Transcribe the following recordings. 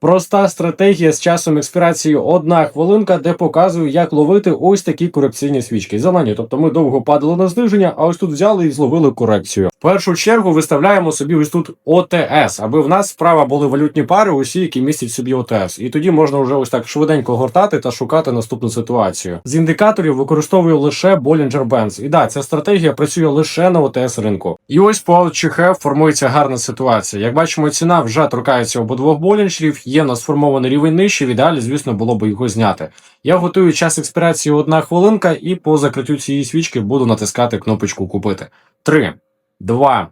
Проста стратегія з часом експірації одна хвилинка, де показую, як ловити ось такі корекційні свічки. Зелені, тобто ми довго падали на зниження, а ось тут взяли і зловили корекцію. В першу чергу виставляємо собі ось тут ОТС, аби в нас справа були валютні пари, усі, які містять собі ОТС. І тоді можна вже ось так швиденько гортати та шукати наступну ситуацію. З індикаторів використовую лише Bollinger Bands. І да, ця стратегія працює лише на ОТС ринку. І ось по ЧХ формується гарна ситуація. Як бачимо, ціна вже торкається обидвох болінджерів, є в нас сформований рівень нижче. В ідеалі, звісно, було б його зняти. Я готую час експірації одна хвилинка, і по закриттю цієї свічки буду натискати кнопочку купити. 3, 2,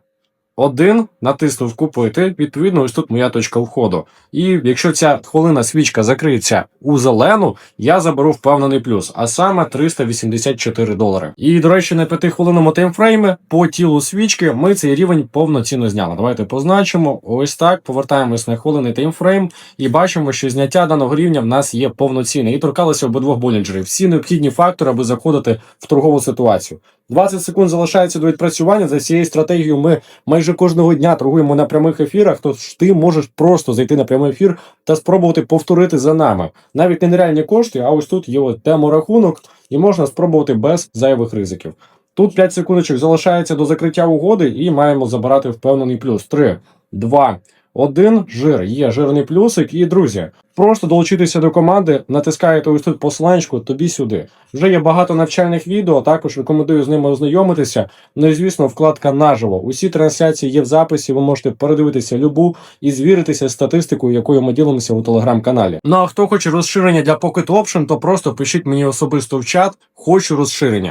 1, натиснув купити. Відповідно, ось тут моя точка входу. І якщо ця хвилина свічка закриється у зелену, я заберу впевнений плюс, а саме 384 долари. І до речі, на 5 хвилинному таймфреймі по тілу свічки ми цей рівень повноцінно зняли. Давайте позначимо. Ось так. Повертаємось на хвилинний таймфрейм і бачимо, що зняття даного рівня в нас є повноцінне. І торкалися обидвох болінджерів. Всі необхідні фактори, аби заходити в торгову ситуацію. 20 секунд залишається до відпрацювання. За цією стратегією ми майже кожного дня торгуємо на прямих ефірах. Тож ти можеш просто зайти на прямий ефір та спробувати повторити за нами. Навіть не нереальні кошти, а ось тут є от деморахунок, і можна спробувати без зайвих ризиків. Тут 5 секундочок залишається до закриття угоди, і маємо забирати впевнений плюс. 3, 2, 1, жир. Є жирний плюсик. І друзі, просто долучитися до команди, натискаєте ось тут посиланчку, тобі сюди. Вже є багато навчальних відео, також рекомендую з ними ознайомитися. Ну і звісно, вкладка наживо. Усі трансляції є в записі. Ви можете передивитися любу і звіритися з статистикою, якою ми ділимося у телеграм-каналі. Ну а хто хоче розширення для Pocket Option, то просто пишіть мені особисто в чат. Хочу розширення.